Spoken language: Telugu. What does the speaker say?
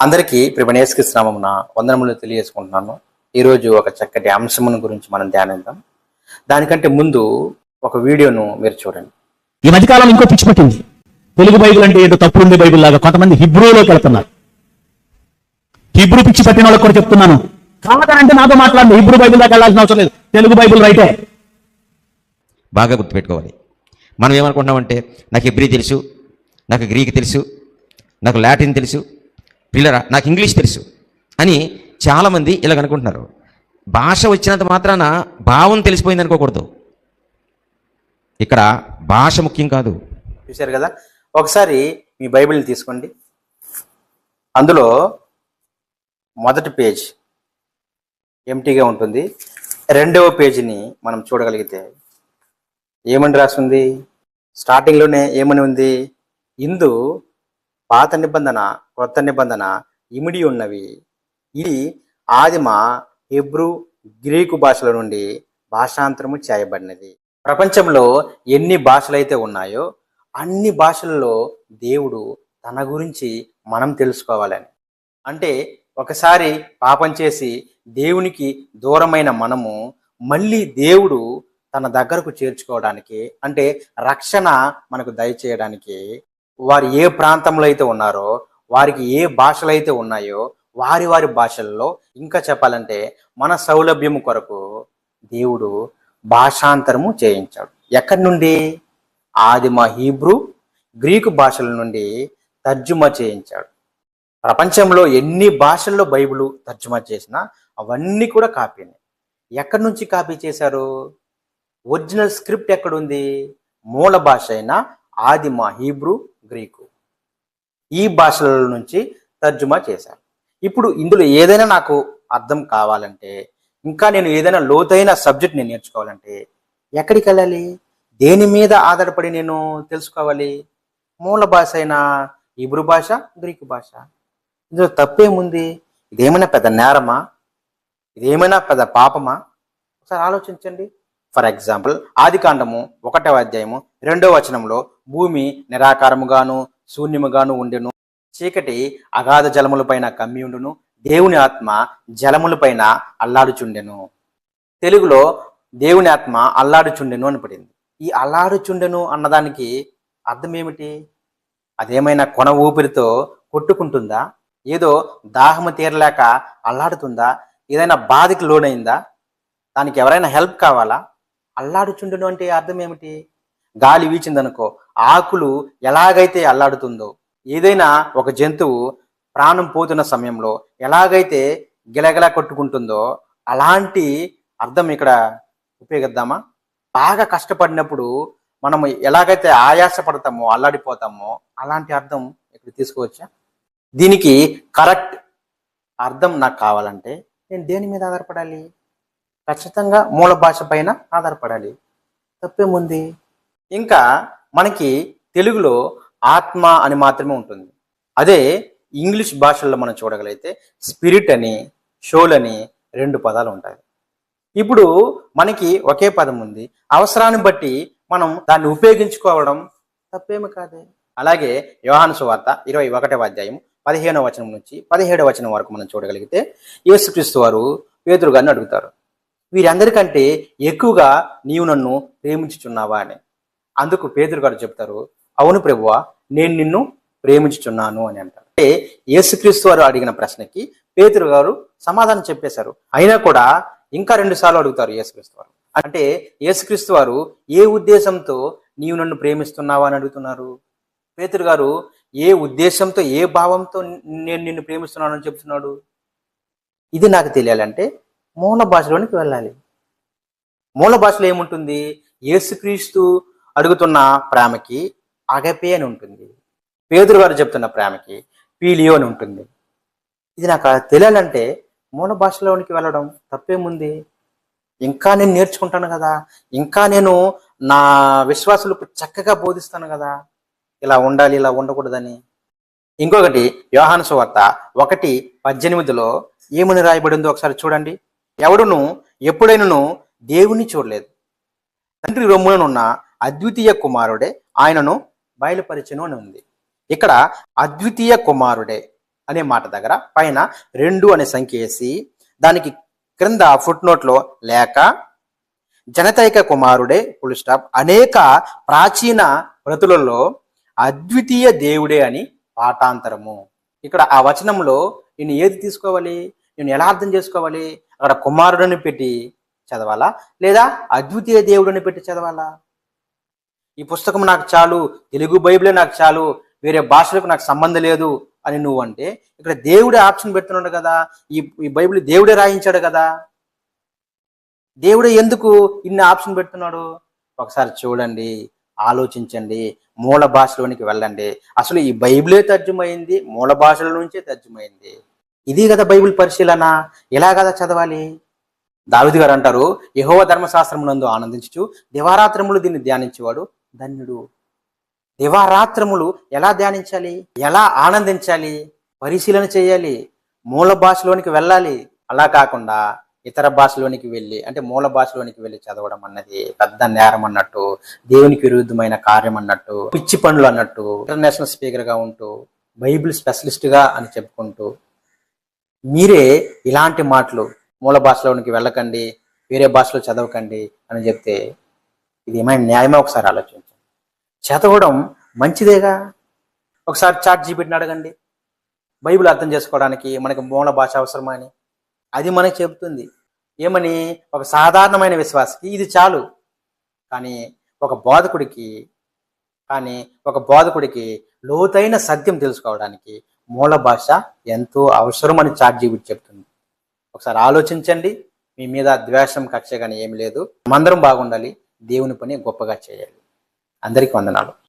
అందరికీ ప్రిపణేశ్వరనామమున వందనములు తెలియజేసుకుంటున్నాను. ఈరోజు ఒక చక్కటి అంశమును గురించి మనం ధ్యానిద్దాం. దానికంటే ముందు ఒక వీడియోను మీరు చూడండి. ఈ మధ్యకాలం ఇంకో పిచ్చి పట్టింది. తెలుగు బైబిల్ అంటే ఏదో తప్పుడు ఉంది బైబిల్ లాగా కొంతమంది హిబ్రూలోకి వెళ్తున్నారు. హిబ్రూ పిచ్చి పట్టిన వాళ్ళకి కూడా చెప్తున్నాను. కాదనంటే నాతో మాట్లాడండి. హిబ్రూ బైబిల్ దాకా వెళ్ళాల్సిన అవసరం లేదు. తెలుగు బైబిల్ రైటే. బాగా గుర్తుపెట్టుకోవాలి. మనం ఏమనుకుంటున్నామంటే నాకు హెబ్రీ తెలుసు నాకు గ్రీక్ తెలుసు నాకు లాటిన్ తెలుసు పిల్లరా నాకు ఇంగ్లీష్ తెలుసు అని చాలామంది ఇలా అనుకుంటున్నారు. భాష వచ్చినంత మాత్రాన భావం తెలిసిపోయింది అనుకోకూడదు. ఇక్కడ భాష ముఖ్యం కాదు. చూశారు కదా? ఒకసారి మీ బైబిల్ని తీసుకోండి. అందులో మొదటి పేజ్ ఎంటీగా ఉంటుంది. రెండవ పేజీని మనం చూడగలిగితే ఏమని రాసింది? స్టార్టింగ్లోనే ఏమని ఉంది? ఇందు పాత నిబంధన క్రొత్త నిబంధన ఇమిడి ఉన్నవి. ఇది ఆదిమ హెబ్రూ గ్రీకు భాషల నుండి భాషాంతరము చేయబడినది. ప్రపంచంలో ఎన్ని భాషలైతే ఉన్నాయో అన్ని భాషల్లో దేవుడు తన గురించి మనం తెలుసుకోవాలని. అంటే ఒకసారి పాపం చేసి దేవునికి దూరమైన మనము మళ్ళీ దేవుడు తన దగ్గరకు చేర్చుకోవడానికి అంటే రక్షణ మనకు దయచేయడానికి వారు ఏ ప్రాంతంలో అయితే ఉన్నారో వారికి ఏ భాషలు అయితే ఉన్నాయో వారి వారి భాషల్లో ఇంకా చెప్పాలంటే మన సౌలభ్యము కొరకు దేవుడు భాషాంతరము చేయించాడు. ఎక్కడి నుండి? ఆదిమ హీబ్రూ గ్రీకు భాషల నుండి తర్జుమా చేయించాడు. ప్రపంచంలో ఎన్ని భాషల్లో బైబిల్ తర్జుమా చేసినా అవన్నీ కూడా కాపీనే. ఎక్కడి నుంచి కాపీ చేశారు? ఒరిజినల్ స్క్రిప్ట్ ఎక్కడుంది? మూల భాష అయిన ఆదిమ హీబ్రూ గ్రీకు. ఈ భాషల నుంచి తర్జుమా చేశారు ఇప్పుడు ఇందులో ఏదైనా నాకు అర్థం కావాలంటే ఇంకా నేను ఏదైనా లోతైన సబ్జెక్ట్ నేను నేర్చుకోవాలంటే ఎక్కడికి వెళ్ళాలి? దేని మీద ఆధారపడి నేను తెలుసుకోవాలి? మూల భాష అయిన ఇబ్రు భాష గ్రీకు భాష. ఇందులో తప్పేముంది? ఇదేమైనా పెద్ద నేరమా? ఇదేమైనా పెద్ద పాపమా? ఒకసారి ఆలోచించండి. ఫర్ ఎగ్జాంపుల్ ఆదికాండము ఒకటవ అధ్యాయము రెండవ వచనంలో భూమి నిరాకారముగాను శూన్యముగాను ఉండెను. చీకటి అగాధ జలములపైన కమ్మి ఉండును. దేవుని ఆత్మ జలములపైన అల్లాడుచుండెను. తెలుగులో దేవుని ఆత్మ అల్లాడుచుండెను అని పడింది. ఈ అల్లాడుచుండెను అన్నదానికి అర్థం ఏమిటి? అదేమైనా కొన ఊపిరితో కొట్టుకుంటుందా? ఏదో దాహము తీరలేక అల్లాడుతుందా? ఏదైనా బాధకి లోనైందా? దానికి ఎవరైనా హెల్ప్ కావాలా? అల్లాడుచుండును అంటే అర్థం ఏమిటి? గాలి వీచిందనుకో ఆకులు ఎలాగైతే అల్లాడుతుందో ఏదైనా ఒక జంతువు ప్రాణం పోతున్న సమయంలో ఎలాగైతే గిలగిలా కొట్టుకుంటుందో అలాంటి అర్థం ఇక్కడ ఉపయోగిద్దామా? బాగా కష్టపడినప్పుడు మనం ఎలాగైతే ఆయాసపడతామో అల్లాడిపోతామో అలాంటి అర్థం ఇక్కడ తీసుకోవచ్చా? దీనికి కరెక్ట్ అర్థం నాకు కావాలంటే నేను దేని మీద ఆధారపడాలి? ఖచ్చితంగా మూల భాష పైన ఆధారపడాలి. తప్పేముంది ఇంకా మనకి తెలుగులో ఆత్మ అని మాత్రమే ఉంటుంది. అదే ఇంగ్లీష్ భాషల్లో మనం చూడగలిగితే స్పిరిట్ అని షోల్ అని రెండు పదాలు ఉంటాయి. ఇప్పుడు మనకి ఒకే పదం ఉంది. అవసరాన్ని బట్టి మనం దాన్ని ఉపయోగించుకోవడం తప్పేమి కాదే? అలాగే యోహాను సువార్త ఇరవై ఒకటవ అధ్యాయం పదిహేనవ వచనం నుంచి పదిహేడవ వచనం వరకు మనం చూడగలిగితే యేసుక్రీస్తు వారు పేతురు అడుగుతారు. వీరందరికంటే ఎక్కువగా నీవు నన్ను ప్రేమించుచున్నావా అని. అందుకు పేదరు గారు చెప్తారు అవును ప్రభువా నేను నిన్ను ప్రేమించుచున్నాను అని అంటారు. అంటే యేసుక్రీస్తు వారు అడిగిన ప్రశ్నకి పేతురు గారు సమాధానం చెప్పేశారు. అయినా కూడా ఇంకా రెండు సార్లు అడుగుతారు యేసుక్రీస్తు వారు. అంటే యేసుక్రీస్తు వారు ఏ ఉద్దేశంతో నీవు నన్ను ప్రేమిస్తున్నావా అని అడుగుతున్నారు? పేతురు గారు ఏ ఉద్దేశంతో ఏ భావంతో నేను నిన్ను ప్రేమిస్తున్నానని చెప్తున్నాడు. ఇది నాకు తెలియాలంటే మూల భాషలోనికి వెళ్ళాలి. మూల భాషలో ఏముంటుంది? యేసుక్రీస్తు అడుగుతున్న ప్రేమకి అగపే అని ఉంటుంది. పేదరు గారు చెప్తున్న ప్రేమకి పీలియో అని ఉంటుంది. ఇది నాకు తెలియాలంటే మూల భాషలోనికి వెళ్ళడం తప్పేముంది? ఇంకా నేను నేర్చుకుంటాను కదా. ఇంకా నేను నా విశ్వాసులకు చక్కగా బోధిస్తాను కదా. ఇలా ఉండాలి ఇలా ఉండకూడదని. ఇంకొకటి యోహాను సువార్త ఒకటి పద్దెనిమిదిలో ఏమని రాయబడిందో ఒకసారి చూడండి. ఎవడును ఎప్పుడైనను దేవుని చూడలేదు. తండ్రి రొమ్ముననున్న అద్వితీయ కుమారుడే ఆయనను బయలుపరిచను అని ఉంది. ఇక్కడ అద్వితీయ కుమారుడే అనే మాట దగ్గర పైన రెండు అనే సంఖ్య వేసి దానికి క్రింద ఫుట్ నోట్లో లేక జనతైక కుమారుడే ఫుల్ స్టాప్ అనేక ప్రాచీన ప్రతులలో అద్వితీయ దేవుడే అని పాఠాంతరము. ఇక్కడ ఆ వచనంలో నేను ఏది తీసుకోవాలి? నేను ఎలా అర్థం చేసుకోవాలి? అక్కడ కుమారుడని పెట్టి చదవాలా? లేదా అద్వితీయ దేవుడని పెట్టి చదవాలా? ఈ పుస్తకం నాకు చాలు తెలుగు బైబిలే నాకు చాలు వేరే భాషలకు నాకు సంబంధం లేదు అని నువ్వు అంటే ఇక్కడ దేవుడే ఆప్షన్ పెడుతున్నాడు కదా ఈ ఈ బైబిల్ దేవుడే రాయించాడు కదా. దేవుడే ఎందుకు ఇన్ని ఆప్షన్ పెడుతున్నాడు? ఒకసారి చూడండి ఆలోచించండి మూల భాషలోనికి వెళ్ళండి. అసలు ఈ బైబిలే తర్జుమైంది మూల భాషల నుంచే తర్జుమైంది ఇది కదా బైబిల్ పరిశీలన? ఎలా కదా చదవాలి? దావిది గారు అంటారు యహోవ ధర్మశాస్త్రమునందు నందు దివారాత్రములు దీన్ని ధ్యానించేవాడు ధన్యుడు. దివారాత్రములు ఎలా ధ్యానించాలి? ఎలా ఆనందించాలి? పరిశీలన చేయాలి? మూల భాషలోనికి వెళ్ళాలి? అలా కాకుండా ఇతర భాషలోనికి వెళ్ళి అంటే మూల భాషలోనికి వెళ్ళి చదవడం అన్నది పెద్ద నేరం అన్నట్టు దేవునికి విరుద్ధమైన కార్యం అన్నట్టు పిచ్చి పనులు అన్నట్టు ఇంటర్నేషనల్ స్పీకర్గా ఉంటూ బైబిల్ స్పెషలిస్ట్గా అని చెప్పుకుంటూ మీరే ఇలాంటి మాటలు మూల భాషలోనికి వెళ్ళకండి వేరే భాషలో చదవకండి అని చెప్తే ఇది ఏమైనా న్యాయమే? ఒకసారి ఆలోచించండి. చదవడం మంచిదేగా? ఒకసారి చాట్ జీపీటీని అడగండి. బైబిల్ అర్థం చేసుకోవడానికి మనకి మూల భాష అవసరమా అని? అది మనకి చెబుతుంది. ఏమని? ఒక సాధారణమైన విశ్వాసకి ఇది చాలు. కానీ ఒక బోధకుడికి కానీ ఒక బోధకుడికి లోతైన సత్యం తెలుసుకోవడానికి మూల భాష ఎంతో అవసరం అని చాట్ జీబీటీ చెప్తుంది. ఒకసారి ఆలోచించండి. మీ మీద ద్వేషం కక్ష కానీ ఏమి లేదు. మందరం బాగుండాలి. దేవుని పని గొప్పగా చేయాలి. అందరికీ వందనాలు.